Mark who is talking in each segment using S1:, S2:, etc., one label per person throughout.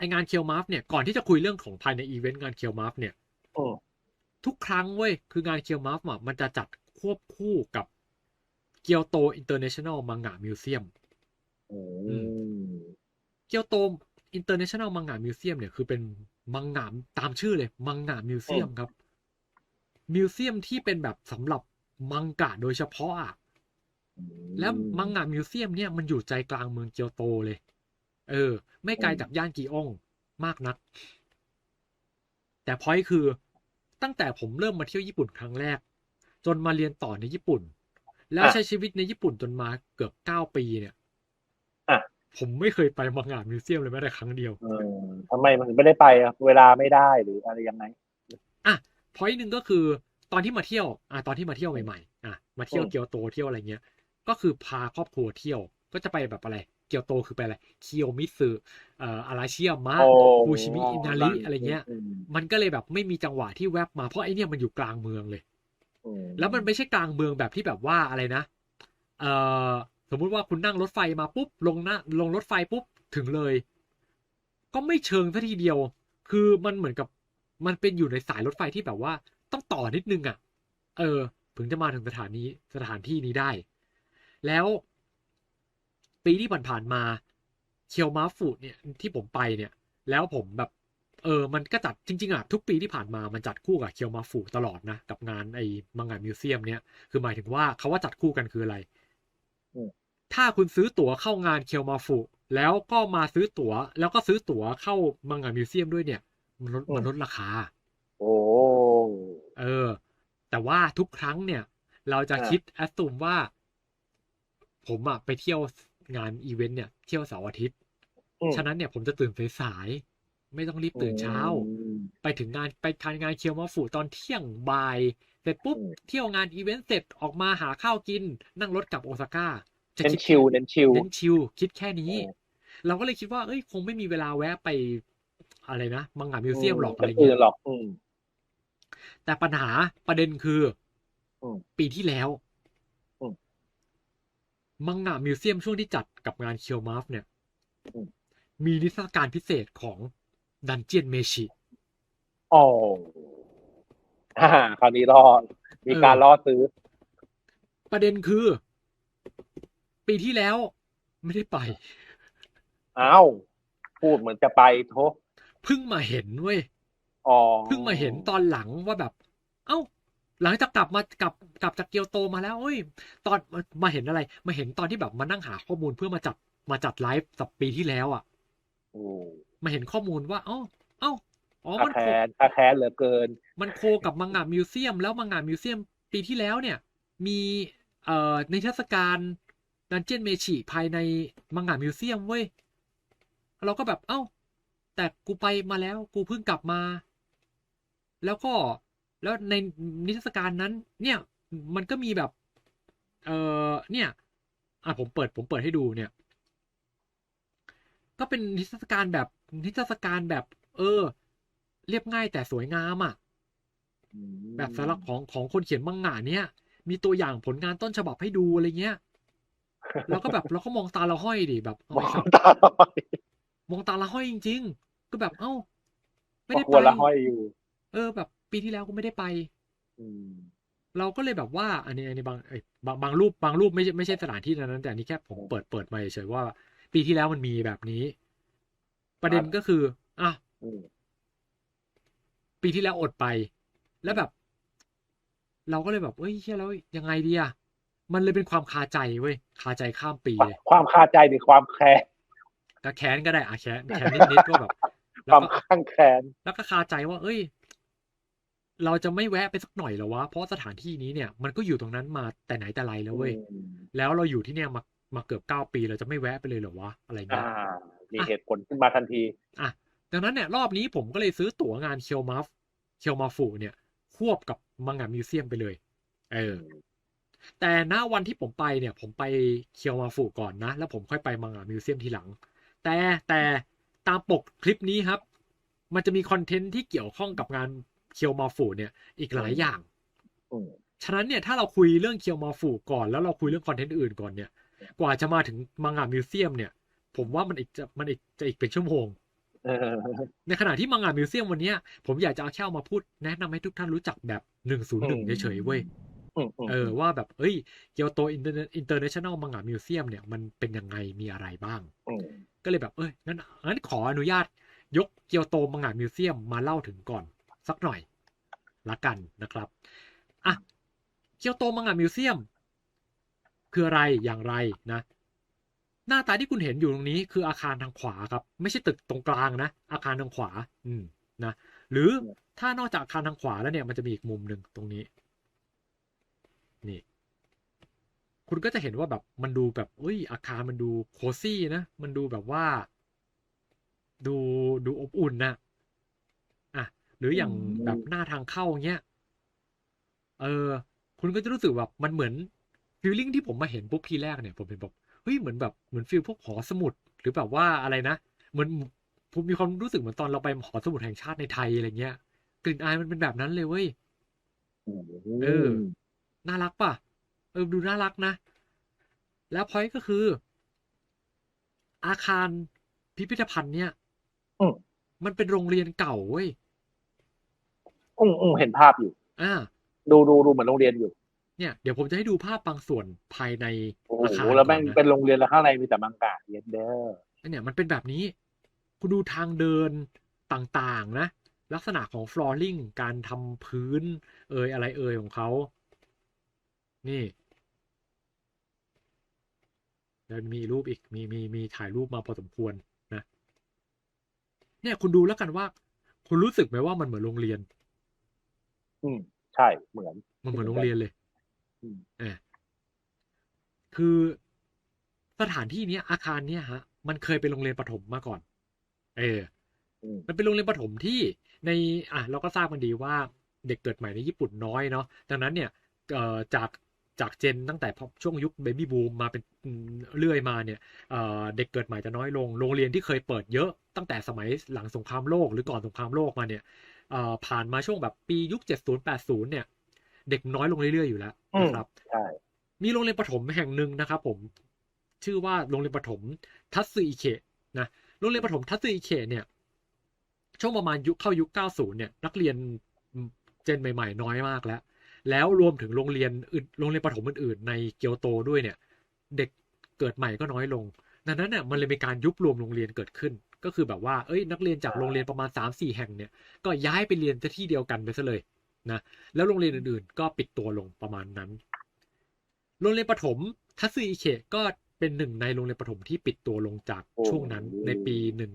S1: ไองานเคียวมาฟเนี่ยก่อนที่จะคุยเรื่องของภายในอีเวนต์งานเคียวมาฟเนี่ย
S2: อืม
S1: ทุกครั้งเว้ยคืองานเคียวมาฟอะมันจะจัดควบคู่กับเกียวโตอินเตอร์เนชั่นแนลมังงะมิวเซียม
S2: อืม
S1: เกียวโตอินเตอร์เนชั่นแนลมังงะมิวเซียมเนี่ยคือเป็นมังงะตามชื่อเลยมังงะมิวเซียมครับ มิวเซียมที่เป็นแบบสำหรับมังกะโดยเฉพาะอะแล้วมังงะมิวเซียมเนี่ยมันอยู่ใจกลางเมืองเกียวโตเลย เออ ไม่ไกลจากย่านกีองมากนัก แต่พอยคือตั้งแต่ผมเริ่มมาเที่ยวญี่ปุ่นครั้งแรก จนมาเรียนต่อในญี่ปุ่น แล้วใช้ชีวิตในญี่ปุ่นจนมาเกือบเก้าปีเนี่ย
S2: อะ
S1: ผมไม่เคยไปมังงะมิวเซียมเลยแม้แต่ครั้งเดียว
S2: เออทำไมมันถึงไม่ได้ไปอะเวลาไม่ได้หรืออะไรยังไง
S1: อะพอยหนึ่งก็คือตอนที่มาเที่ยว อะตอนที่มาเที่ยวใหม่ๆอะมาเที่ยว
S2: อืม
S1: เกียวโตเที่ยวอะไรเงี้ย ก็คือพาครอบครัวเที่ยวก็จะไปแบบอะไร เกียวโตคือไปอะไรเคียวมิสึเอ่ออาราชิยามะ
S2: โอ้
S1: ฟูชิมิอินาริอะไรเงี้ย
S2: อืม
S1: มันก็เลยแบบไม่มีจังหวะที่แวบมาเพราะไอเนี่ยมันอยู่กลางเมืองเลย
S2: อื
S1: แล้วมันไม่ใช่กลางเมืองแบบที่แบบว่าอะไรนะเอ่อสมมุติว่าคุณนั่งรถไฟมาปุ๊บลงหน้าลงรถไฟปุ๊บถึงเลย ก็ไม่เชิงซะทีเดียว คือมันเหมือนกับมันเป็นอยู่ในสายรถไฟที่แบบว่า ต้องต่อนิดนึงอะ เออถึงจะมาถึงสถานีสถานที่นี้ได้ แล้ว ปีที่ผ่านๆมาเคียวมาฟุเนี่ยที่ผมไปเนี่ย แล้วผมแบบเออ มันก็จัดจริงๆอะทุกปีที่ผ่านมา มันจัดคู่กับเคียวมาฟุตลอดนะ กับงานไอ้มังงะมิวเซียมเนี่ย คือหมายถึงว่าเขาว่าจัดคู่กันคืออะไร
S2: อืม
S1: ถ้าคุณซื้อตั๋วเข้างานเคียวมาฟุแล้วก็มาซื้อตั๋ว แล้วก็ซื้อตั๋วเข้ามังงะมิวเซียมด้วยเนี่ย มันลดมันลดราคา
S2: โอ้
S1: เออ แต่ว่าทุกครั้งเนี่ย เราจะ
S2: อ่า
S1: คิดแอสซูมว่า ผมอะไปเที่ยว งานอีเวนต์เนี่ยเที่ยวเสาร์อาทิตย์
S2: อืม
S1: ฉะนั้นเนี่ยผมจะตื่นสายๆไม่ต้องรีบตื่นเช้า
S2: อืม
S1: ไปถึงงานไปทานงานเคียวมาฝูตอนเที่ยงบ่ายเสร็จปุ๊บ
S2: อืม
S1: เที่ยวงานอีเวนต์เสร็จออกมาหาข้าวกิน นั่งรถกลับโอซาก้าจะ
S2: เน้น
S1: คิด
S2: ชิลเน้นชิล
S1: เน้นชิลคิดแค่นี้
S2: เออ
S1: เราก็เลยคิดว่าเอ้ยคงไม่มีเวลาแวะไป อะไรนะมังงะมิวเซียมหรอก
S2: อื
S1: อะไร
S2: อื่
S1: เงี้
S2: น
S1: ย
S2: หรอกอืม
S1: แต่ปัญหาประเด็นคือ
S2: อืม
S1: ปีที่แล้ว
S2: อืม
S1: มังงะมิวเซียมช่วงที่จัดกับงานเคียวมาฟเนี่ย
S2: อืม
S1: มีนิทรรศการพิเศษของดันเจียนเมชิ
S2: โอ้อ่าคราวนี้รอดมีการล่อซื้อ
S1: ประเด็นคือ ปีที่แล้วไม่ได้ไป
S2: อ้าว พูดเหมือนจะไปโท
S1: เพิ่งมาเห็นเว้ย
S2: อ๋อ
S1: เพิ่งมาเห็นตอนหลังว่าแบบ เอ้า หลังจากกลับมากลับกลับจากเกียวโตมาแล้วเอ้ย ตอนมาเห็นอะไร มาเห็นตอนที่แบบมานั่งหาข้อมูลเพื่อมาจัดมาจัดไลฟ์สับปีที่แล้วอะ
S2: โอ้
S1: มาเห็นข้อมูลว่า เอ้า เอ้าอ๋อ
S2: ถ้า
S1: มัน
S2: แค
S1: โค
S2: นถ้าแคนเหลือเกิน
S1: มันโคกับมังงะมิวเซียม แล้วมังงะมิวเซียมปีที่แล้วเนี่ย มีเอ่อในเทศกาลดันเจียนเมชิภายในมังงะมิวเซียมเว้ยเราก็แบบเอ้า แต่กูไปมาแล้ว กูเพิ่งกลับมา แล้วก็ แล้วในนิทรรศการนั้น เนี่ย มันก็มีแบบ เออเนี่ย อะผมเปิดผมเปิดให้ดูเนี่ย ก็เป็นนิทรรศการแบบนิทรรศการแบบ เออ เรียบง่ายแต่สวยงามอะแบบสาระของของคนเขียนมังงะเนี่ย มีตัวอย่างผลงานต้นฉบับให้ดูอะไรเงี้ยแล้วก็แบบเราก็มองตาเราห้อยดิแบบเอา
S2: มอ
S1: ไอ้
S2: ง
S1: สัตว์
S2: ตาลอย
S1: มองตาละห้อยจริง ๆ ก็แบบเอ้า ไม่ได้
S2: ค
S1: ไป
S2: วรละห้อยอยู่
S1: เออแบบ ปีที่แล้วก็ไม่ได้ไป
S2: อืม
S1: เราก็เลยแบบว่า อันนี้อันนี้บางเอ้ยบางบางรูปบางรูปไม่ใช่ไม่ใช่สถานที่นั้น แต่อันนี้แค่ผมเปิดเปิดมาเฉยๆว่า ปีที่แล้วมันมีแบบนี้ ประเด็นก็คืออะ
S2: อืม
S1: ปีที่แล้วอดไป แล้วแบบ เราก็เลยแบบเอ้ยเฮียแล้วยังไงดีอะมันเลยเป็นความคาใจเว้ยคาใจข้ามปีเลย
S2: ความคาใจหรือความแค้น
S1: ก็แค้นก็ได้อะแค้นแค้นนิดๆก็แบบ
S2: ค
S1: แล้ว
S2: วาม
S1: ก็
S2: ข้างแค้น
S1: แล้วก็คาใจว่า เอ้ย เราจะไม่แวะไปสักหน่อยเหรอวะ เพราะสถานที่นี้เนี่ยมันก็อยู่ตรงนั้นมาแต่ไหนแต่ไรแล้วเว้ย
S2: อืม
S1: แล้วเราอยู่ที่เนี่ยมามาเกือบเก้าปีเราจะไม่แวะไปเลยเหรอวะอะไร
S2: อ่า
S1: เงี้ย
S2: มี
S1: อะ
S2: เหตุผลขึ้นมาทันที
S1: อะ ดังนั้นเนี่ยรอบนี้ผมก็เลยซื้อตั๋วงานเคียวมาฟเคียวมาฟูเนี่ย ควบกับมังงะมิวเซียมไปเลย เออ แต่ณวันที่ผมไปเนี่ย ผมไปเคียวมาฟูก่อนนะ แล้วผมค่อยไปมังงะมิวเซียมทีหลัง แต่แต่ตามปกคลิปนี้ครับ มันจะมีคอนเทนต์ที่เกี่ยวข้องกับงาน เคียวมาฟูเนี่ยอีกหลายอย่าง
S2: อืม
S1: ฉะนั้นเนี่ยถ้าเราคุยเรื่องเคียวมาฟูก่อนแล้วเราคุยเรื่องคอนเทนต์อื่นก่อนเนี่ย กว่าจะมาถึงมังงะมิวเซียมเนี่ย ผมว่ามันอีกจะมันอีกจะอีกเป็นชั่วโมง
S2: เออ
S1: ในขณะที่มังงะมิวเซียมวันเนี้ยผมอยากจะเอาแค่เอามาพูดแนะนำให้ทุกท่านรู้จักแบบหนึ่งศูนย์หนึ่งเฉยๆเว้ย
S2: อืมอืม
S1: เออว่าแบบเอ้ยเกียวโตอินเตอร์อินเตอร์เนชั่นแนลมังงะมิวเซียมเนี่ยมันเป็นยังไงมีอะไรบ้าง
S2: อืม
S1: ก็เลยแบบเอ้ยงั้นงั้นขออนุญาตยกเกียวโตมังงะมิวเซียมมาเล่าถึงก่อน สักหน่อยละกันนะครับอะเกียวโตมังงะมิวเซียม คืออะไรอย่างไรนะ หน้าตาที่คุณเห็นอยู่ตรงนี้คืออาคารทางขวาครับ ไม่ใช่ตึกตรงกลางนะ อาคารทางขวา อืมนะหรือถ้านอกจากอาคารทางขวาแล้วเนี่ยมันจะมีอีกมุมหนึ่งตรงนี้ นี่ คุณก็จะเห็นว่าแบบมันดูแบบเอ้ย อาคารมันดูโคซี่นะ มันดูแบบว่า ดูดูอบอุ่นนะอะ หรืออย่างแบบหน้าทางเข้าเงี้ย เออ คุณก็จะรู้สึกแบบมันเหมือนฟีลลิ่งที่ผมมาเห็นปุ๊บทีแรกเนี่ยผมเป็นแบบเฮ้ยเหมือนแบบเหมือนฟีลพวกหอสมุด หรือแบบว่าอะไรนะเหมือนผมมีความรู้สึกเหมือนตอนเราไปหอสมุดแห่งชาติในไทยอะไรเงี้ยกลิ่นอายมันเป็นแบบนั้นเลยเว้ยเออ น่ารักป่ะ เออ ดูน่ารักนะ แล้วพอยก็คือ อาคารพิพิธภัณฑ์เนี่ย
S2: อืม
S1: มันเป็นโรงเรียนเก่าเว้ย
S2: อืมอืมเห็นภาพอยู่
S1: อ่า
S2: ดูดูดูเหมือนโรงเรียนอยู่
S1: เนี่ยเดี๋ยวผมจะให้ดูภาพบางส่วนภายใน
S2: โอ้
S1: อา
S2: โห
S1: คาร
S2: แล้วแม่ง
S1: ก่อนนะ
S2: เป็นโรงเรียนแล้วข้างในมีแต่มังกะเย็นเด้อ
S1: เนี่ยมันเป็นแบบนี้ คุณดูทางเดินต่างๆนะ ลักษณะของฟลอร์ลิงการทำพื้น เอยอะไรเอยของเขา นี่แล้วมีรูปอีกมีมีมีถ่ายรูปมาพอสมควรนะ เนี่ยคุณดูแล้วกันว่า คุณรู้สึกไหมว่ามันเหมือนโรงเรียน
S2: อืมใช่เหมือน
S1: มันเหมือนโรงเรียนเลย
S2: อืม
S1: เออคือสถานที่เนี้ย อาคารเนี้ยฮะ มันเคยเป็นโรงเรียนประถมมาก่อน เออ
S2: อืม
S1: มันเป็นโรงเรียนประถมที่ในอะเราก็ทราบกันดีว่าเด็กเกิดใหม่ในญี่ปุ่นน้อยเนาะดังนั้นเนี่ยเอ่อจากจากเจนตั้งแต่พอช่วงยุคเบบี้บูมมาเป็นอืมเรื่อยมาเนี่ยเอ่อเด็กเกิดใหม่จะน้อยลง โรงเรียนที่เคยเปิดเยอะตั้งแต่สมัยหลังสงครามโลกหรือก่อนสงครามโลกมาเนี่ยเอ่อ ผ่านมาช่วงแบบปียุค 70 80 เนี่ย เด็กน้อยลงเรื่อยๆ อยู่แล้วนะครับ
S2: ใช่
S1: มีโรงเรียนประถมแห่งหนึ่งนะครับผมชื่อว่าโรงเรียนประถมทัตสึอิเคะนะโรงเรียนประถมทัตสึอิเคะเนี่ย ช่วงประมาณยุคเข้ายุค 90 เนี่ย นักเรียนเจนใหม่ ๆ น้อยมากแล้ว แล้วรวมถึงโรงเรียนอื่นโรงเรียนประถมอื่นๆ ในเกียวโตด้วยเนี่ย เด็กเกิดใหม่ก็น้อยลง ดังนั้นเนี่ยมันเลยมีการยุบรวมโรงเรียนเกิดขึ้น ก็คือแบบว่าเอ้ยนักเรียนจากโรงเรียนประมาณ 3-4 แห่งเนี่ยก็ย้ายไปเรียนที่เดียวกันไปซะเลยนะแล้วโรงเรียนอื่นๆ ก็ปิดตัวลงประมาณนั้น โรงเรียนประถมทัตสึอิเคะก็เป็นหนึ่งในโรงเรียนประถมที่ปิดตัวลงจากช่วงนั้นในปีหนึ่ง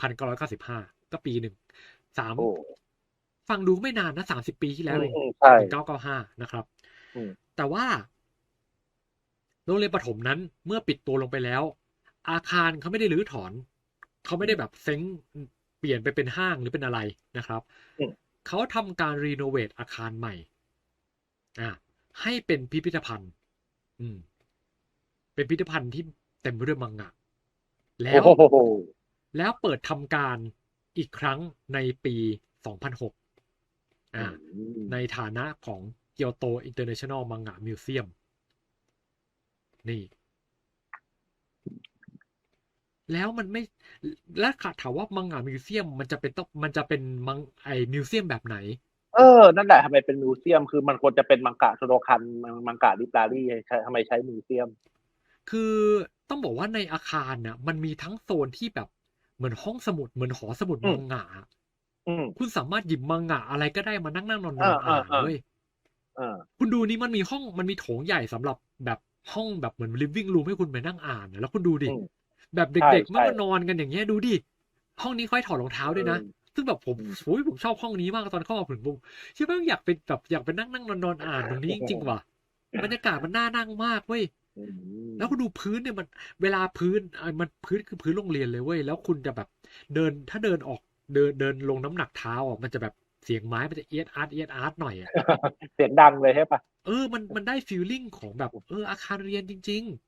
S1: พันเก้าร้อยเก้าสิบห้าก็ปีหนึ่งสาม
S2: โอ้
S1: ฟังดูไม่นานนะสามสิบปีที่แล้วเอง
S2: อืมใช่
S1: หนึ่งเก้าเก้าห้านะครับ
S2: อืม
S1: แต่ว่า โรงเรียนประถมนั้นเมื่อปิดตัวลงไปแล้ว อาคารเขาไม่ได้รื้อถอน เขาไม่ได้แบบเซ้งเปลี่ยนไปเป็นห้างหรือเป็นอะไรนะครับ
S2: อืม
S1: เขาทำการรีโนเวทอาคารใหม่อ่าให้เป็นพิพิธภัณฑ์ อืม เป็นพิพิธภัณฑ์ที่เต็มไปด้วยมังงะ แล้ว
S2: โอ้โห
S1: แล้วเปิดทำการอีกครั้งในปี2006อ่า ในฐานะของเกียวโตอินเตอร์เนชั่นแนลมังงะมิวเซียม นี่ แล้วมันไม่และขาถามว่ามังงะมิวเซียมมันจะเป็นต้องมันจะเป็นมังไอมิวเซียมแบบไหน
S2: เออ นั่นแหละทำไมเป็นมิวเซียม คือมันควรจะเป็นมังกะโชโดคันมังมังกะลิบรารีใช้ทำไมใช้มิวเซียม
S1: คือต้องบอกว่าในอาคารน่ะ มันมีทั้งโซนที่แบบเหมือนห้องสมุดเหมือนหอสมุด
S2: อืม
S1: มังงะ
S2: อืม
S1: คุณสามารถหยิบมังงะอะไรก็ได้มานั่งนั่งนอนนอ
S2: อ่าน
S1: อ่าน
S2: อ่า
S1: เว้ย
S2: เออ
S1: คุณดูนี่มันมีห้องมันมีโถงใหญ่สำหรับแบบห้องแบบเหมือน living room ให้คุณไปนั่งอ่านนะแล้วคุณดูดิ
S2: อืม
S1: แบบ
S2: ใช่
S1: เด็กๆ
S2: ใช่
S1: มันมานอนกันอย่างเงี้ยดูดิห้องนี้ค่อยถอดรองเท้าด้วยนะ
S2: อืม
S1: ซึ่งแบบผม
S2: อืม
S1: โอ้ยผมชอบห้องนี้มากตอนเข้ามาผมผมคิดว่าอยากเป็นแบบอยากไปนั่งนั่งนอนนอนอ่านตรงนี้จริงๆว่ะบรรยากาศมันน่านั่งมากเว้ย
S2: อืม
S1: แล้วคุณดูพื้นเนี่ยมัน เวลาพื้นเอ่อมันพื้นคือพื้นโรงเรียนเลยเว้ยแล้วคุณจะแบบเดินถ้าเดินออกเดินเดินลงน้ำหนักเท้าอะมันจะแบบเสียงไม้มันจะเอียดอาร์ตเอียดอาร์ตหน่อยอะ
S2: เสียงดังเลยใช่ปะ
S1: เออมันมันได้ฟีลลิ่งของแบบเอออาคารเรียนจริง
S2: เออ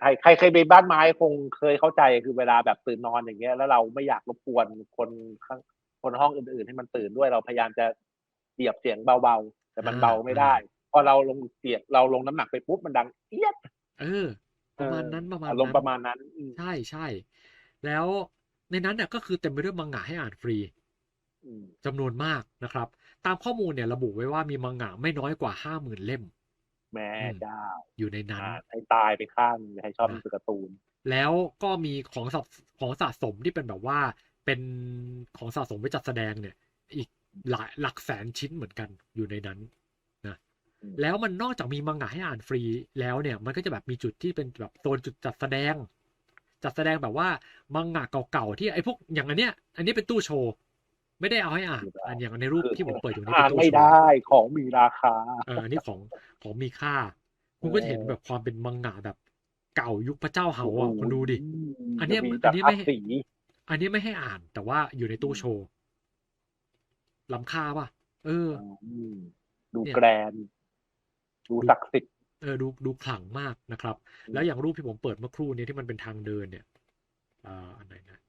S2: ใครใครเคยไปบ้านไม้คงเคยเข้าใจคือเวลาแบบตื่นนอนอย่างเงี้ย แล้วเราไม่อยากรบกวนคนข้างคนห้องอื่นๆ ให้มันตื่นด้วยเราพยายามจะเหยียบเสียงเบาๆ แต่มัน
S1: อ่า
S2: เบาไม่ได้ พอเราลงเสียงเราลงน้ำหนักไปปุ๊บมันดังเอียด
S1: ๆเออ ประมาณนั้นประมาณ
S2: อารมณ์
S1: นั้น
S2: ประมาณนั้นอืม
S1: ใช่ใช่แล้วในนั้นเนี่ยก็คือเต็มไปด้วยมังงะให้อ่านฟรี
S2: อืม
S1: จำนวนมากนะครับ ตามข้อมูลเนี่ยระบุไว้ว่ามีมังงะไม่น้อยกว่าห้าหมื่นเล่ม
S2: แม่
S1: อืม
S2: เจ้า
S1: อยู่ในนั้น
S2: อ่านให้ตายไปข้างหนึ่งใครชอบหนังสือการ์ตูน
S1: แล้วก็มีของสะของสะสมที่เป็นแบบว่าเป็นของสะสมไว้จัดแสดงเนี่ย อีกหลายหลักแสนชิ้นเหมือนกันอยู่ในนั้นนะ
S2: อืม
S1: แล้วมันนอกจากมีมังงะให้อ่านฟรีแล้วเนี่ย มันก็จะแบบมีจุดที่เป็นแบบโซนจุดจัดแสดง จัดแสดงแบบว่ามังงะเก่าๆที่ไอ้พวกอย่างอันเนี้ย อันนี้เป็นตู้โชว์ ไม่ได้เอาให้อ่านอันอย่างในรูปที่ผมเปิดอยู่นี่
S2: อ่า
S1: เป็นนตู้
S2: ไม่
S1: โชว์
S2: ได้ของมีราคา
S1: เอออันนี้ของของมีค่า คุณก็จะเห็นแบบความเป็นมังงะแบบ เก่ายุคพระเจ้าเหาอะคุณดูดิอันเนี้ย
S2: จะมี
S1: อั
S2: แต่
S1: นนี้
S2: ภา
S1: ไม่
S2: พสี
S1: อันนี้ไม่ให้อ่าน แต่ว่าอยู่ในตู้โชว์ล้ำค่าป่ะเออ
S2: อืมดู
S1: เนี่ย
S2: แกรนด์ดูศักดิ์สิทธิ์
S1: เออดูดูขลังมากนะครับ
S2: อืม
S1: แล้วอย่างรูปที่ผมเปิดเมื่อครู่นี้ที่มันเป็นทางเดินเนี่ยอ่าอันไหนนะ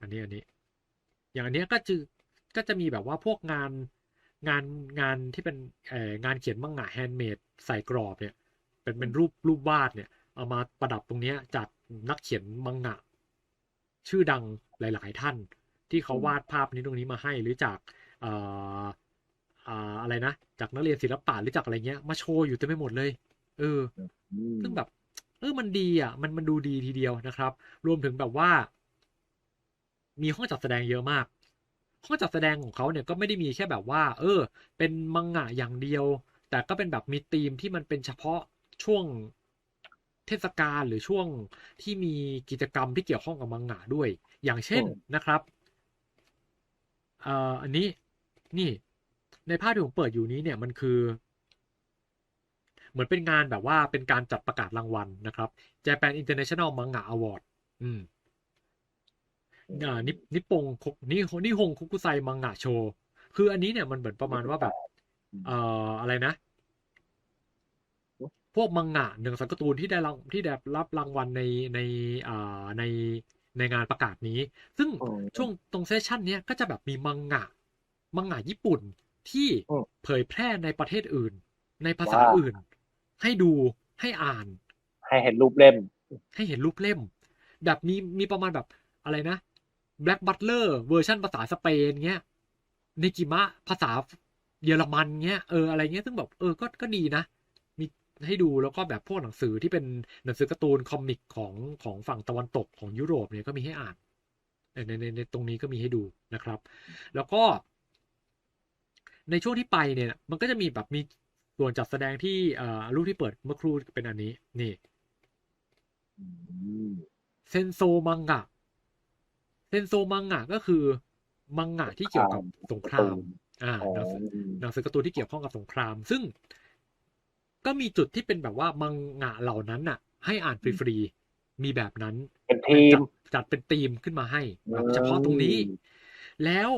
S1: อันนี้อันนี้ อย่างอันเนี้ยก็จะก็จะมีแบบว่าพวกงานงานงานที่เป็นเอ่องานเขียนมังงะแฮนด์เมดใส่กรอบเนี่ย เป็นเป็นรูปรูปวาดเนี่ย เอามาประดับตรงเนี้ยจากนักเขียนมังงะ ชื่อดังหลาย ๆ ท่าน ที่เขาวาดภาพนี้ตรงนี้มาให้หรือจากเอ่ออ่าอะไรนะ จากนักเรียนศิลปะหรือจากอะไรเงี้ย มาโชว์อยู่เต็มไปหมดเลย เออ
S2: อืม
S1: ซึ่งแบบ เออมันดีอะ มันมันดูดีทีเดียวนะครับ รวมถึงแบบว่า มีห้องจัดแสดงเยอะมาก ห้องจัดแสดงของเขาเนี่ยก็ไม่ได้มีแค่แบบว่า เออ เป็นมังงะอย่างเดียว แต่ก็เป็นแบบมีธีมที่มันเป็นเฉพาะช่วงเทศกาลหรือช่วงที่มีกิจกรรมที่เกี่ยวข้องกับมังงะด้วย อย่างเช่นนะครับเอ่ออันนี้นี่ในภาพที่ผมเปิดอยู่นี้เนี่ยมันคือ เหมือนเป็นงานแบบว่าเป็นการจัดประกาศรางวัลนะครับ Japan International Manga Award อืม อ่านินิปปงคุนี่นี่ฮงคุกุไซมังงะโชว์คืออันนี้เนี่ยมันเหมือนประมาณว่าแบบเอ่ออะไรนะ พวกมังงะหนังสือการ์ตูนที่ได้รางที่ได้รับรางวัลในในอ่าในในงานประกาศนี้ ซึ่ง
S2: อืม
S1: ช่วงตรงเซสชันเนี้ยก็จะแบบมีมังงะ มังงะญี่ปุ่นที่
S2: อืม
S1: เผยแพร่ในประเทศอื่น ในภาษา
S2: ว้า
S1: อื่น ให้ดูให้อ่าน
S2: ให้เห็นรูปเล่ม
S1: ให้เห็นรูปเล่ม แบบมีมีประมาณแบบอะไรนะ Black Butler เวอร์ชันภาษาสเปนเงี้ยเนกิมะภาษาเยอรมันเงี้ยเอออะไรเงี้ยซึ่งแบบเออก็ก็ดีนะ มีให้ดูแล้วก็แบบพวกหนังสือที่เป็นหนังสือการ์ตูนคอมิกของของฝั่งตะวันตกของยุโรปเนี่ยก็มีให้อ่านเออในในในตรงนี้ก็มีให้ดูนะครับ แล้วก็ ในช่วงที่ไปเนี่ย มันก็จะมีแบบมีส่วนจัดแสดงที่เอ่อรูปที่เปิดเมื่อครู่เป็นอันนี้ นี่
S2: อืม
S1: เซนโซมังงะ เซนโซมังงะก็คือมังงะที่เกี่ยวกับสงคราม อ่า
S2: อ๋อ
S1: หนังสือหนังสือการ์ตูนที่เกี่ยวข้องกับสงคราม ซึ่ง ก็มีจุดที่เป็นแบบว่ามังงะเหล่านั้นน่ะ ให้อ่านฟรีๆมีแบบนั้น
S2: เป็นทีม
S1: จัดจัดเป็นธีมขึ้นมาให้แบบเฉพาะตรงนี้ แล้ว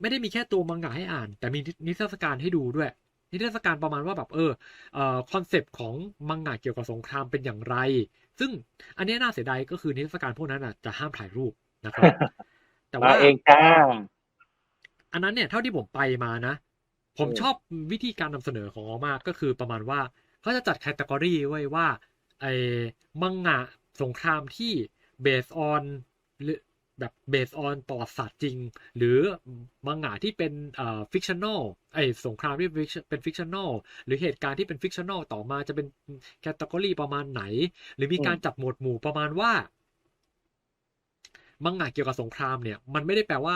S1: ไม่ได้มีแค่ตัวมังงะให้อ่าน แต่มีนิทรรศการให้ดูด้วย นิทรรศการประมาณว่าแบบเออเอ่อคอนเซปต์ของมังงะเกี่ยวกับสงครามเป็นอย่างไร ซึ่งอันเนี้ยน่าเสียดายก็คือนิทรรศการพวกนั้นอะจะห้ามถ่ายรูป นะครับ แต่
S2: มา
S1: ว่า
S2: เองจ้า
S1: อันนั้นเนี่ยเท่าที่ผมไปมานะ ผม
S2: อืม
S1: ชอบวิธีการนำเสนอของเขามากก็คือประมาณว่าเขาจะจัดแคตตากรีไว้ว่าไอ้มังงะสงครามที่เบสออนหรือแบบเบสออนต่อสัตว์จริง หรือมังงะที่เป็นเอ่อฟิกชันแนลไอ้สงครามที่เป็นฟิกชันแนลหรือเหตุการณ์ที่เป็นฟิกชันแนลต่อมาจะเป็นแคตตากรีประมาณไหน หรือมีการจัดหมวดหมู่ประมาณว่า มังงะเกี่ยวกับสงครามเนี่ยมันไม่ได้แปลว่า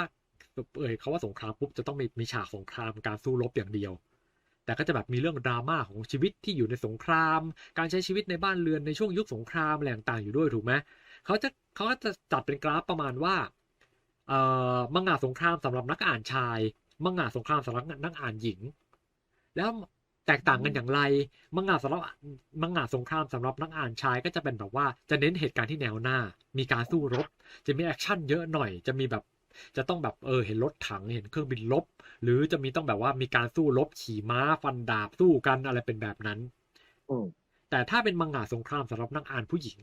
S1: เอ่ยเขาว่าสงครามปุ๊บจะต้องมีมีฉากสงครามการสู้รบอย่างเดียว แต่ก็จะแบบมีเรื่องดราม่าของชีวิตที่อยู่ในสงคราม การใช้ชีวิตในบ้านเรือนในช่วงยุคสงครามอะไรต่างอยู่ด้วยถูกไหมเขาจะเขาก็จะจัดเป็นกราฟประมาณว่าเอ่อมังงะสงครามสำหรับนักอ่านชาย มังงะสงครามสำหรับนักอ่านหญิง แล้ว แตกต่างกันอย่างไร มังงะสำหรับมังงะสงครามสำหรับนักอ่านชายก็จะเป็นแบบว่าจะเน้นเหตุการณ์ที่แนวหน้า มีการสู้รบ จะมีแอคชั่นเยอะหน่อย จะมีแบบจะต้องแบบเออเห็นรถถังเห็นเครื่องบินลบ หรือจะมีต้องแบบว่ามีการสู้รบขี่ม้าฟันดาบสู้กันอะไรเป็นแบบนั้น
S2: อืม
S1: แต่ถ้าเป็นมังงะสงครามสำหรับนักอ่านผู้หญิง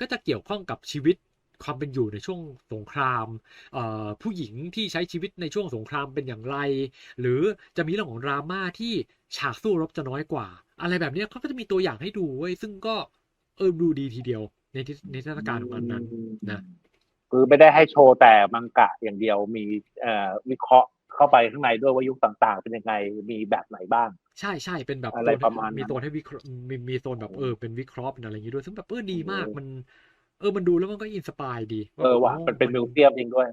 S1: ก็จะเกี่ยวข้องกับชีวิตความเป็นอยู่ในช่วงสงครามเอ่อผู้หญิงที่ใช้ชีวิตในช่วงสงครามเป็นอย่างไร หรือจะมีเรื่องของดราม่าที่ ฉากสู้รบจะน้อยกว่า อะไรแบบเนี้ยเขาก็จะมีตัวอย่างให้ดูเว้ยซึ่งก็เออดูดีทีเดียว ในที่ในเทศกาลของอันนั้นนะ
S2: คือไม่ได้ให้โชว์แต่มังกะอย่างเดียวมีเอ่อวิเคราะห์เข้าไปข้างในด้วยว่ายุคต่างๆ เป็นยังไงมีแบบไหนบ้าง
S1: ใช่ใช่เป็นแบบ
S2: อะไร
S1: โซน
S2: ประมาณนั้น
S1: มีโซนให้วิเคราะห์มีมีโซนแบบ
S2: อืม
S1: เออเป็นวิเคราะห์เป็นอะไรอย่างงี้ด้วยซึ่งแบบเออดีมาก
S2: อืม
S1: มัน เออมันดูแล้วมันก็อินสปายดี
S2: เออว่ะ
S1: โมั
S2: นเป็นมิวเซียมจริงด้วย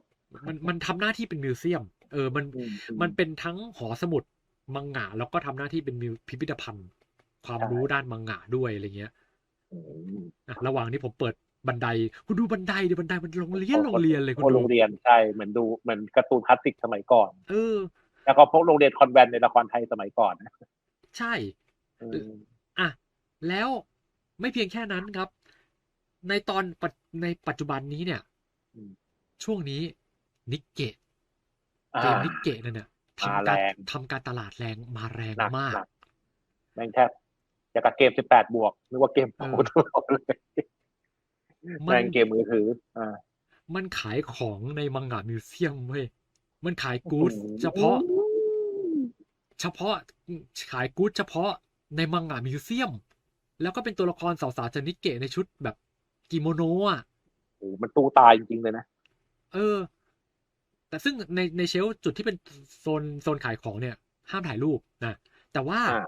S1: มันมันทำหน้าที่เป็นมิวเซียม เออมัน
S2: อื
S1: มันเป็นทั้งหอสมุด มังงะแล้วก็ทำหน้าที่เป็นมิวพิพิธภัณฑ์ ความรู้ด้านมังงะด้วยอะไรเงี้ย
S2: อืม
S1: อะระหว่างที่ผมเปิดบันไดคุณดูบันไดดิบันไดมันโรงเรียนโรงเรียนเลยคุณ
S2: โอ้
S1: ดู
S2: โรงเรียนใช่เหมือนดูเหมือนการ์ตูนคลาสสิกสมัยก่อน
S1: เออ
S2: แล้วก็พวกโรงเรียนคอนแวนต์ในละครไทยสมัยก่อนนะ
S1: ใช่
S2: อืม
S1: อะแล้วไม่เพียงแค่นั้นครับ ในตอนปัจในปัจจุบันนี้เนี่ยช่วงนี้นิกเกะ
S2: อ่า
S1: เกมนิกเกะนั่นเนี่ย
S2: มา
S1: ทำการ
S2: แรง
S1: ทำการตลาดแรงมาแรง
S2: หนัก
S1: มาก
S2: หนักแม่งแทบจะกับเกม18บวกนึกว่าเกม
S1: เออ
S2: โคตรเลย
S1: มัน
S2: แม่งเกมมือถือ อ่า
S1: มันขายของในมังงะมิวเซียมเว้ยมันขายกู๊ดเฉพาะ เฉพาะขายกู๊ดเฉพาะในมังงะมิวเซียม แล้วก็เป็นตัวละครสาวๆจากนิกเกะในชุดแบบกิโมโนอะ
S2: โอ้โหมันตู้ตายจริงๆเลยนะ
S1: เออ แต่ซึ่งในในเชลฟ์จุดที่เป็นโซนโซนขายของเนี่ย ห้ามถ่ายรูปนะแต่ว่า
S2: อ่า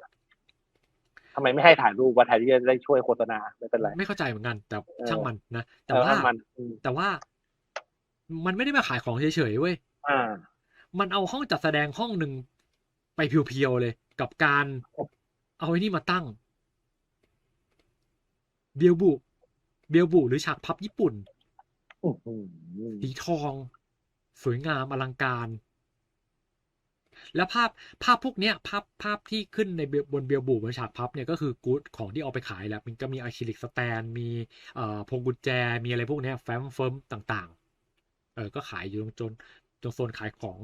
S2: ทำไมไม่ให้ถ่ายรูปว่าถ่ายที่จะได้ช่วยโฆษณาไม่เป็นไร
S1: ไม่เข้าใจเหมือนกัน แต่
S2: เออ
S1: ช่างมันนะแต่
S2: เออ
S1: ว่า
S2: มันอืม
S1: แต่ว่ามันไม่ได้มาขายของเฉยๆเว้ย
S2: อ่า
S1: มันเอาห้องจัดแสดงห้องหนึ่งไปเพียวๆเลย กับการเอาไอ้นี่มาตั้ง เบียวบุ เบียวบุหรือฉากพับญี่ปุ่น
S2: อื้อหือ
S1: สีทอง สวยงามอลังการ แล้วภาพภาพพวกเนี้ยภาพภาพที่ขึ้นในเบียบนเบียบูบนฉากพับเนี่ยก็คือกู๊ดของที่เอาไปขายแหละมันก็มีอะคริลิกสแตนมีเอ่อพวงกุญแจมีอะไรพวกเนี้ยแฟ้มเฟิร์มต่างๆเออก็ขายอยู่ตรงจนตรงโซนขายของ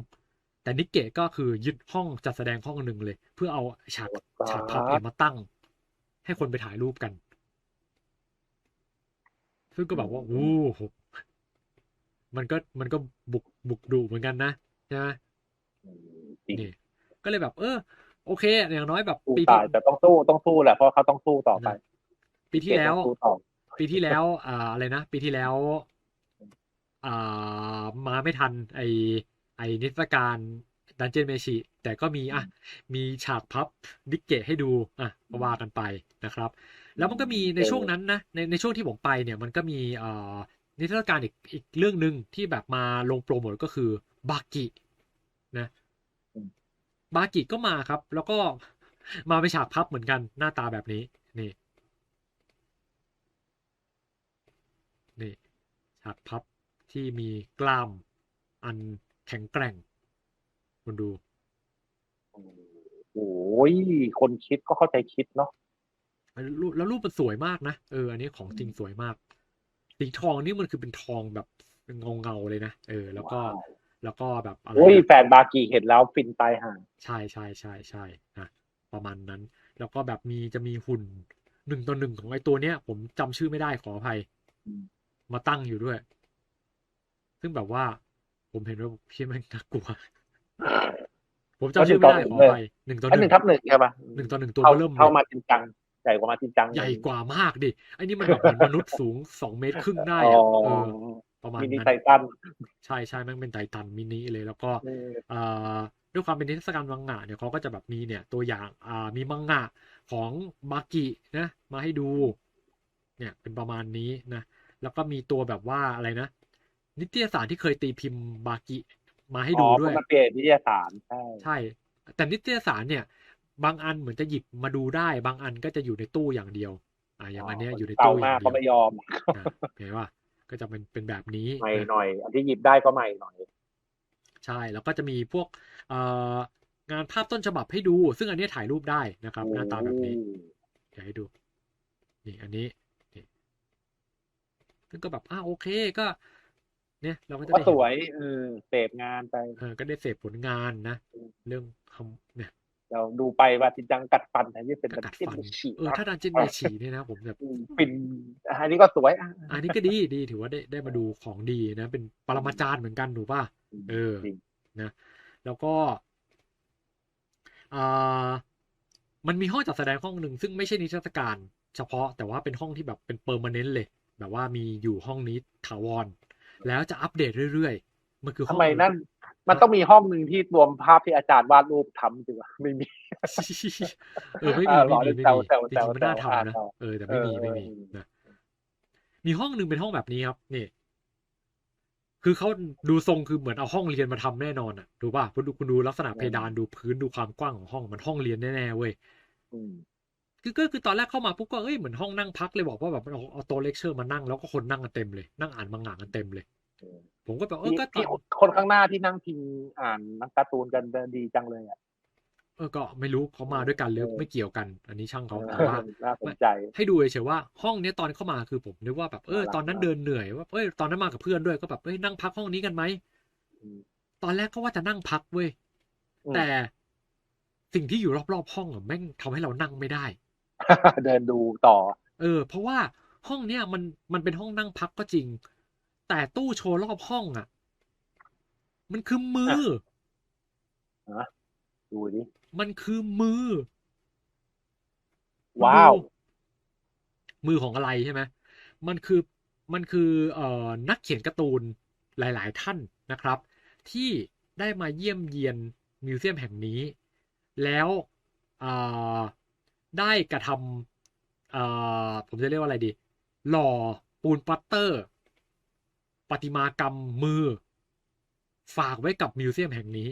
S1: แต่นิกเกะก็คือยึดห้องจัดแสดงห้องหนึ่งเลย เพื่อเอาฉากฉากพับเนี่ยมาตั้ง ให้คนไปถ่ายรูปกันซึ่งก็แบบว่า โอ้โห มันก็มันก็บุกบุกดุเหมือนกันนะใช่ไหม
S2: จริง
S1: นี่ก็เลยแบบ เออ โอเค อย่างน้อยแบบ
S2: สู้
S1: ปี
S2: ตา
S1: ที่
S2: ยแต่ต้องสู้ต้องสู้แหละเพราะเขาต้องสู้ต่อไป
S1: ปีที่แล้ว
S2: เกมต้องสู้ต่อ
S1: ปีที่แล้ว อ่าอะไรนะปีที่แล้ว อ่ามาไม่ทัน ไอไอนิทรรศการดันเจียนเมชิแต่ก็มีอะมีฉากพับดิกเกะให้ดูอะก็ว่ากันไปนะครับ แล้วมันก็มีในช่วงนั้นนะในในช่วงที่ผมไปเนี่ย มันก็มีอ่า นิทรรศการอีกอีกเรื่องหนึ่งที่แบบมาลงโปรโมทก็คือบากินะบากิก็มาครับ แล้วก็มาเป็นฉากพับเหมือนกันหน้าตาแบบนี้ นี่ นี่ ฉากพับที่มีกล้ามอันแข็งแกร่งคุณดู
S2: โอ้ยคนคิดก็เข้าใจคิดเนาะ
S1: แล้วรูปแล้วรูปมันสวยมากนะ เออ อันนี้ของจริงสวยมาก สีทองนี่มันคือเป็นทองแบบเงาเงาๆเลยนะเออ แล้วก็
S2: ว้าว
S1: แล้วก็แบบอะไร
S2: โอ้ย
S1: นะ
S2: แฟนบากีเห็นแล้วฟินตายห่า
S1: ใช่ใช่ใช่ใช่นะประมาณนั้น แล้วก็แบบมีจะมีหุ่นหนึ่งต่อหนึ่งของไอ้ตัวเนี้ย ผมจำชื่อไม่ได้ขออภัย มาตั้งอยู่ด้วย ซึ่งแบบว่า ผมเห็นว่าพี่แม่งน่ากลัว ผมจำชื่อไม่ได้ขออภัยหนึ่งต่อห
S2: อันห
S1: นึ่
S2: นึ่
S1: ง
S2: งทับหนึ่งใช่ปะ
S1: หนึ่งต่อหนึ่งตัว
S2: เท่า
S1: เริ่มเล
S2: เท่ายมาจริงจังใหญ่กว่ามาจริงจัง
S1: ใหญ่กว่ามากดิไอ้นี่มันแบบเหมือนมนุษย์สูงสองเมตรครึ่งได้
S2: อ๋อ
S1: อะเออประมาณ
S2: มินิ
S1: นั้น
S2: ไททัน
S1: ใช่ใช่แม่งเป็นไททันมินิเลยแล้วก็
S2: เออ
S1: อ่าด้วยความเป็นนิทรรศการมังงะเนี่ยเขาก็จะแบบมีเนี่ยตัวอย่างอ่ามีมังงะของบากินะมาให้ดู เนี่ยเป็นประมาณนี้นะแล้วก็มีตัวแบบว่าอะไรนะ นิตยสารที่เคยตีพิมพ์บากิมาให้ดู
S2: อ๋อ
S1: ด้วย
S2: เพราะมันเปลี่ยนนิตยสารใช่
S1: ใช่ แต่นิตยสารเนี่ย บางอันเหมือนจะหยิบมาดูได้ บางอันก็จะอยู่ในตู้อย่างเดียว อ่าอย่างอันเนี้ยอยู่ใน
S2: เก่า
S1: ตู้อ
S2: มา
S1: ย่ากง
S2: ก็
S1: เดี
S2: ไม่
S1: ยวย
S2: อม
S1: นะเห็นว่าก็จะเป็นเป็นแบบนี้
S2: ใหม่
S1: นะ
S2: หน่อย อันที่หยิบได้ก็ใหม่หน่อย
S1: ใช่แล้วก็จะมีพวกเอ่องานภาพต้นฉบับให้ดู ซึ่งอันนี้ถ่ายรูปได้นะครับ หน้าตาแบบนี้เดี๋ยวให้ดูนี่อันนี้นี่ซึ่งก็แบบอ่าโอเคก็ เนี่ย เราก็จะ
S2: ก็
S1: ได้
S2: ส
S1: เห็น
S2: วยเออเสพงานไป
S1: เออก็ได้เสพผลงานนะ เรื่องคำเนี่ย
S2: เราดูไปว่าจริงจังกัดฟันแทนที่เป็น
S1: กัด
S2: จิ้ม
S1: ฟัน
S2: ฉีก
S1: เออถ้าดันเจนเมฉีเนี่ยนะผมแบบ
S2: ฟินอันนี้ก็สวยอะ
S1: อันนี้ก็ดีดีถือว่าได้ได้มาดูของดีนะ เป็นปรมาจารย์เหมือนกันถูกป่ะเออ
S2: จริง
S1: นะ แล้วก็อ่ามันมีห้องจัดแสดงห้องหนึ่งซึ่งไม่ใช่นิทรรศการ เฉพาะแต่ว่าเป็นห้องที่แบบเป็นเปอร์มานเนนต์เลย แบบว่ามีอยู่ห้องนี้ถาวร แล้วจะอัปเดตเรื่อยๆ มันคือห้
S2: ทำ
S1: อง
S2: ไมนั่น มันต้องมีห้องหนึ่งที่รวมภาพที่อาจารย์วาดรูปทำจริงวะไม่มี
S1: เออไม่มี
S2: อ่า
S1: ไม่
S2: ล้อ
S1: มี
S2: เล่น
S1: ไม่
S2: แซว
S1: มี
S2: แซว
S1: จริงๆมันน่า
S2: แซว
S1: ทำนะ
S2: อ่า
S1: เออแต่ไม่มี
S2: เออ
S1: ไม่มี
S2: เออ
S1: นะมีห้องหนึ่งเป็นห้องแบบนี้ครับนี่คือเขาดูทรงคือเหมือนเอาห้องเรียนมาทำแน่นอนอะดูป่ะคุณดูคุณดูลักษณะเพดานดูพื้นดูความกว้างของห้องมันห้องเรียนแน่ๆเว้ย
S2: อืม
S1: คือก็คือตอนแรกเข้ามาปุ๊บก็เอ้ยเหมือนห้องนั่งพักเลยบอกว่าแบบเอาเอาโต๊ะเลคเชอร์มานั่งแล้วก็คนนั่งกันเต็มเลยนั่งอ่านมังงะกันเต็มเลย
S2: เออ
S1: ผมก็แบบเออ
S2: ที่
S1: ก็ตอ
S2: ที่
S1: น
S2: คนข้างหน้าที่นั่งพิมพ์อ่านหนังการ์ตูนกันดีจังเลยอะ
S1: เออก็ไม่รู้เขามาด้วยกันหรือ
S2: เออ
S1: ไม่เกี่ยวกัน อันนี้ช่างเขา
S2: เออ
S1: แต่ว่า
S2: น่าสนใจ
S1: ให้ดูเฉยๆว่าห้องเนี้ยตอนเข้ามาคือผมนึกว่าแบบเออ
S2: น่ารัก
S1: ตอนนั้น
S2: มาก
S1: เดินเหนื่อยว่าเอ้ยตอนนั้นมากับเพื่อนด้วยก็แบบเอ้ยนั่งพักห้องนี้กันไหม
S2: อืม
S1: ตอนแรกก็ว่าจะนั่งพักเว้ย
S2: อืม
S1: แต่สิ่งที่อยู่รอบๆห้องอะแม่งทำให้เรานั่งไม่ได้
S2: เดินดูต่อ
S1: เออ เพราะว่าห้องเนี้ยมันมันเป็นห้องนั่งพักก็จริง แต่ตู้โชว์รอบห้องอะ มันคือมือ
S2: ดูดิ
S1: มันคือมือ
S2: ว้าว
S1: มือของอะไรใช่ไหมมันคือมันคือเอ่อนักเขียนการ์ตูนหลาย ๆ ท่านนะครับ ที่ได้มาเยี่ยมเยียนมิวเซียมแห่งนี้ แล้วเอ่อได้กระทำเอ่อผมจะเรียกว่าอะไรดี หล่อปูนปัตเตอร์ ประติมากรรมมือ ฝากไว้กับมิวเซียมแห่งนี้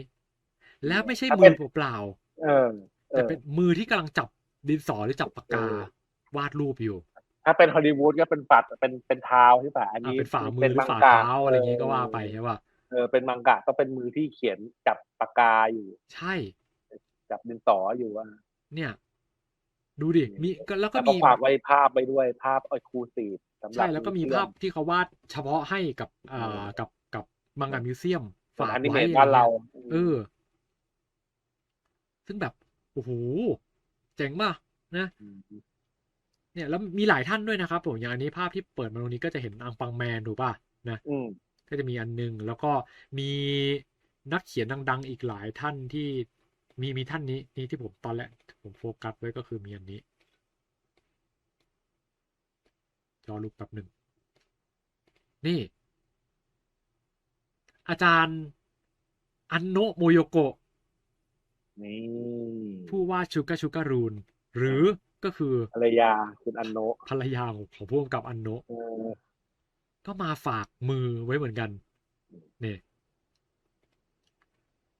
S1: และไม่ใช่
S2: ถ้า
S1: มื
S2: เป็น
S1: อเปล่าๆ
S2: เออเอ
S1: แต่
S2: อ
S1: เป็นมือที่กำลังจับดินสอหรือจับปากกา
S2: เออ
S1: วาดรูปอยู่
S2: ถ้าเป็นฮอลลีวูดก็เป็นปัดเป็นเป็นเท้าใช่ป่ะอัน
S1: อ่า
S2: นี้
S1: เป็นฝ่ามือ
S2: เป็น
S1: หรือ
S2: มัง
S1: ฝ่ากะเท้าอะไรอย่างงี้ก็ว่าไปใช่ป่ะ
S2: เออเป็นมังกะก็เป็นมือที่เขียนจับปากกาอยู่
S1: ใช่
S2: จับดินสออยู่อะ
S1: เนี่ย ดูดิมีก็แล้วก็
S2: แล้วก็
S1: มี
S2: ฝากไว้ภาพไปด้วยภาพเอ็กซ์คลูซีฟสำหรับ
S1: ใช่แล้วก็มี
S2: มิวเซีย
S1: ภาพที่เขาวาดเฉพาะให้กับอ่ากับกับมังงะมิวเซียม
S2: เป็น
S1: ฝาก
S2: อนิเม
S1: ไว้
S2: ตบ้านเรา
S1: เออ ซึ่งแบบโอ้โหเจ๋งป่ะนะ
S2: ม
S1: เนี่ยแล้วมีหลายท่านด้วยนะครับผมอย่างอันนี้ภาพที่เปิดมาตรงนี้ก็จะเห็นอังปังแมนถูกป่ะนะ
S2: อืม
S1: ก็จะมีอันหนึงแล้วก็มีนักเขียนดัง ๆ อีกหลายท่านที่มีมีท่านนี้นี่ที่ผมตอนแรก ผมโฟกัสไว้ก็คือมีอันนี้ จอรูปแป๊บหนึ่ง นี่ อาจารย์อันโนะโมโยโกะ
S2: นี่
S1: ผู้ว่าชูกาชูการูน หรือก็คือ
S2: ภรรยาคุณอันโนะ
S1: ภรรยาของผู้กำกับอันโนะ
S2: เออ
S1: ก็มาฝากมือไว้เหมือนกันนี่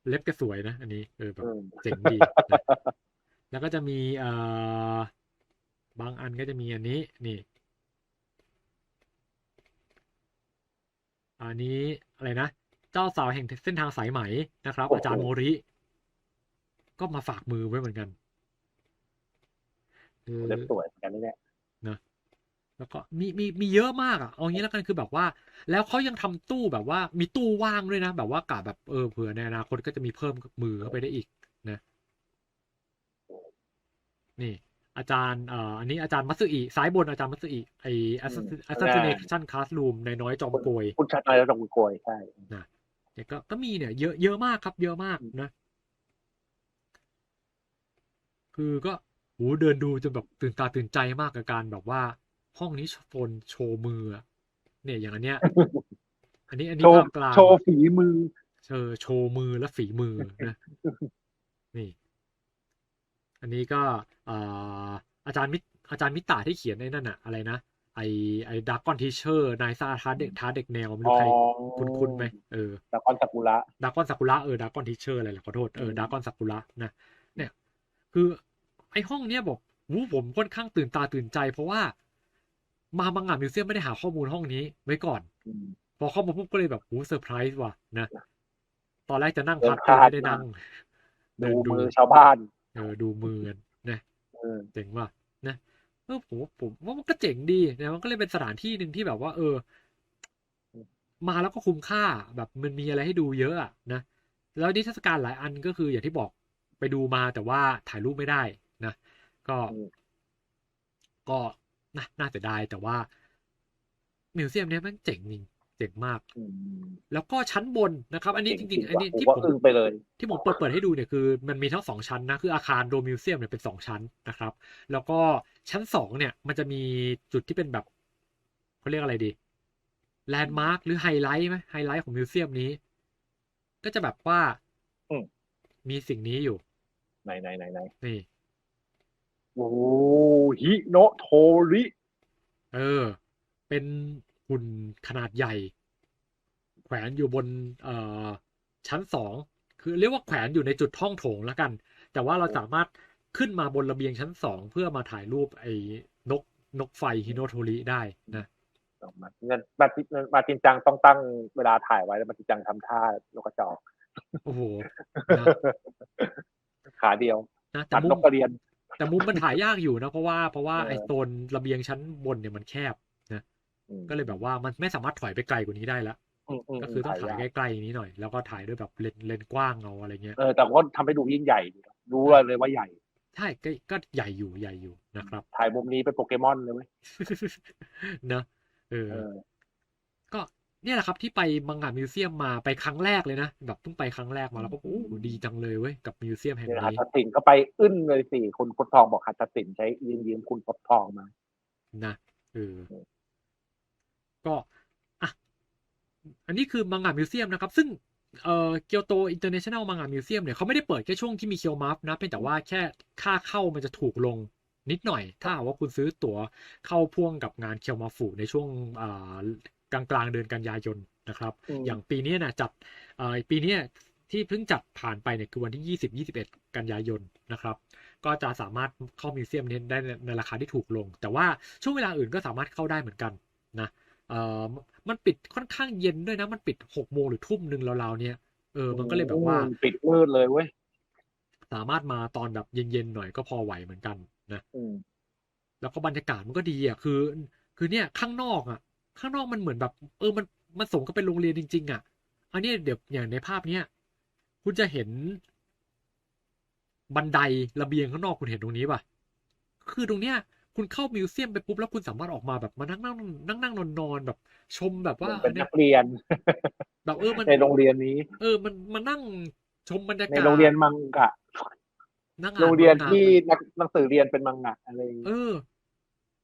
S1: เล็บก็สวยนะ อันนี้เออแบบ
S2: เออ
S1: เจ๋งดีนะ แล้วก็จะมีเอ่อบางอันก็จะมีอันนี้นี่อันนี้อะไรนะ เจ้าสาวแห่งเส้นทางสายไหมนะครับ อาจารย์โมริ ก็มาฝากมือไว้เหมือนกันเออ
S2: เล็บสวยเหมือนกันนี่แหละ
S1: แล้วก็มีมีมีเยอะมากอะเอางี้แล้วกันคือแบบว่า แล้วเขายังทำตู้แบบว่ามีตู้ว่างด้วยนะ แบบว่ากะแบบเออเผื่อในอนาคตก็จะมีเพิ่มมือเข้าไปได้อีก นะนี่ อาจารย์เอ่ออันนี้อาจารย์มัตสึอิซ้ายบนอาจารย์มัตสึอิไอ assassination classroom ในน้อยจอมโกย
S2: คุณชัดนายแล้วต้องโกยใช่
S1: เนี่ยก็ก็มีเนี่ย เยอะเยอะมากครับ เยอะมากนะ คือก็โหเดินดูจนแบบตื่นตาตื่นใจมากกับการแบบว่า ห้องนี้โฟนโชว์มืออะเนี่ยอย่างอันเนี้ย อันนี้อันนี้
S2: โชว์
S1: ภาพกลาง
S2: โชว์ฝีมือ
S1: เชอโชว์มือและฝีมือนะนี่ อันนี้ก็อ่าอาจารย์มิอาจารย์มิตาที่เขียนไอ้นั่นอะอะไรนะ ไอไอดากอนทีเชอร์นายซาท้าเด็กท้าเด็กแนวไม่รู้ใครคุ้นคุ้นๆไหมเออ
S2: ตะกอนซากุระ
S1: ดากอนซากุระเออดากอนทีเชอร์อะไรล่ะขอโทษเออ
S2: อืม
S1: ดากอนซากุระนะเนี่ย คือไอห้องเนี้ยบอกวูผมค่อนข้างตื่นตาตื่นใจ เพราะว่ามามังงะมิวเซียมไม่ได้หาข้อมูลห้องนี้ไว้ก่อน
S2: อืม
S1: พอเข้ามาปุ๊บก็เลยแบบโหเซอร์ไพรส์ว่ะนะตอนแรกจะนั่งพัก
S2: เดิน
S1: ก็
S2: ผ่าน
S1: ไม่ได้นั่งเดิ
S2: ดู
S1: นดู
S2: มือชาวบ้าน
S1: เออดูมือกันนะ
S2: เออ
S1: เจ๋งว่ะนะเออผมผมว่ามันก็เจ๋งดีนะมันก็เลยเป็นสถานที่หนึ่งที่แบบว่า เออ มาแล้วก็คุ้มค่าแบบมันมีอะไรให้ดูเยอะอะนะแล้วนิทรรศการหลายอันก็คืออย่างที่บอกไปดูมาแต่ว่าถ่ายรูปไม่ได้นะก็
S2: อืม
S1: ก็นะน่าเสียดายแต่ว่ามิวเซียมเนี้ยมันเจ๋งจริง เจ๋งมาก
S2: อืม
S1: แล้วก็ชั้นบนนะครับ อันนี้จริงๆ อันนี้
S2: ผม
S1: ที่
S2: ว่า
S1: ผม
S2: อึ้งไปเลย
S1: ที่ผมเปิดเปิดให้ดูเนี่ยคือ มันมีทั้งสองชั้นนะ คืออาคารโดมิวเซียมเนี่ยเป็นสองชั้นนะครับ แล้วก็ชั้นสองเนี่ย มันจะมีจุดที่เป็นแบบเขาเรียกอะไรดีแลนด์มาร์คหรือไฮไลท์ไหมไฮไลท์ของมิวเซียมนี้ ก็จะแบบว่า
S2: อืม
S1: มีสิ่งนี้อยู่
S2: ไหนไหนไหนไหน
S1: นี่
S2: โอ้ฮิโนโทริ
S1: เออ เป็น หุ่นขนาดใหญ่ แขวนอยู่บนเอ่อชั้นสองคือเรียกว่าแขวนอยู่ในจุดห้องโถงแล้วกัน แต่ว่าเราสามารถขึ้นมาบนระเบียงชั้นสองเพื่อมาถ่ายรูปไอ้นกนกไฟฮิโนโทริได้นะ
S2: มาเงินมาติมาตินจังต้องตั้งเวลาถ่ายไว้แล้วมาตินจังทำท่านกกระจอก
S1: โอ้โหนะ
S2: ขาเดียว
S1: นะแต่
S2: ตัด
S1: มุ
S2: น
S1: ม
S2: กกระเรียน
S1: แต่มุมมันถ่ายยากอยู่นะเพราะว่าเพราะว่า
S2: เออ
S1: ไอ้โซนระเบียงชั้นบนเนี่ยมันแคบนะ
S2: อืม
S1: ก็เลยแบบว่ามันไม่สามารถถอยไปไกลกว่านี้ได้ละ
S2: มม
S1: ก็คือต้องถ่าย
S2: ยาก
S1: ใกล้ๆนี้หน่อย แล้วก็ถ่ายด้วยแบบเลนเลนส์กว้างเอาอะไรเงี้ย
S2: เออแต่ก็ทำให้ดูยิ่งใหญ่ดีนะรู้เลยว่าใหญ่
S1: ใช่ก็ก็ใหญ่อยู่ใหญ่อยู่นะครับ
S2: ถ่ายมุมนี้เป็นโปเกมอนเลยเว้ย
S1: นะเออ
S2: เออ
S1: ก็เนี่ยแหละครับที่ไปมังงะมิวเซียมมาไปครั้งแรกเลยนะแบบเพิ่งไปครั้งแรกมาแล้วก็โอ้โหดีจังเลยเว้ยกับมิวเซียมแห่ง
S2: เนี่ยหัต
S1: นี้
S2: ถสินก็ไปอึ้นเลยสิคุณพดทองบอกหัตถสินใช้ยืมยืมคุณพดทองมา
S1: นะเออ ก็อะอันนี้คือมังงะมิวเซียมนะครับ ซึ่งเอ่อเกียวโตอินเตอร์เนชั่นแนลมังงะมิวเซียมเนี่ยเขาไม่ได้เปิดแค่ช่วงที่มีเคียวมัฟนะเพียงแต่ว่าแค่ค่าเข้ามันจะถูกลงนิดหน่อย ถ้าหากว่าคุณซื้อตั๋วเข้าพ่วงกับงานเคียวมาฟูในช่วงอ่ากลางกลางๆเดือนกันยายนนะครับ
S2: อืม
S1: อย่างปีนี้นะจัดเอ่อปีนี้ที่เพิ่งจัดผ่านไปเนี่ยคือวันที่ 20 21 กันยายนนะครับ ก็จะสามารถเข้ามิวเซียมนี้ได้ในในราคาที่ถูกลง แต่ว่าช่วงเวลาอื่นก็สามารถเข้าได้เหมือนกันนะ เอ่อมันปิดค่อนข้างเย็นด้วยนะ มันปิด6โมงหรือทุ่มหนึ่งราวๆเนี่ยเออมันก็เลยแบบว่า
S2: อืมปิดมืดเลยเว้ย
S1: สามารถมาตอนแบบเย็นๆหน่อยก็พอไหวเหมือนกันนะ
S2: อืม
S1: แล้วก็บรรยากาศมันก็ดีอะคือ คือเนี่ยข้างนอกอะ ข้างนอกมันเหมือนแบบ เออมันมันสมกับเป็นโรงเรียนจริง ๆ อะ อันนี้เดี๋ยวอย่างในภาพเนี้ยคุณจะเห็นบันไดระเบียงข้างนอกคุณเห็นตรงนี้ป่ะ คือตรงเนี้ย คุณเข้ามิวเซียมไปปุ๊บแล้วคุณสามารถออกมาแบบมานั่งนั่งนั่งนั่งนอนนอนแบบ ชมแบบว่า
S2: เป็น
S1: เนี่
S2: นั
S1: ย
S2: กเรียน
S1: แบบเออมัน
S2: ในโรงเรียนนี้
S1: เออมันมานั่งชมบรรยา
S2: ใน
S1: กาศ
S2: โรงเรียนมังกะ
S1: นั่งอ่าน
S2: โรงเรียน
S1: มังงะ
S2: ที่นักหนังสือเรียนเป็นมังงะอะไรอย่างงี้
S1: เออ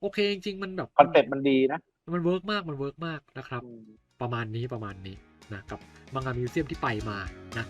S1: โอเคจริงๆมันแบบ
S2: คอนเซ็ปต์มันดีนะ
S1: มันเวิร์กมากมันเวิร์กมากนะครับ
S2: อืม
S1: ประมาณนี้ประมาณนี้นะกับมังงะมิวเซียมที่ไปมานะ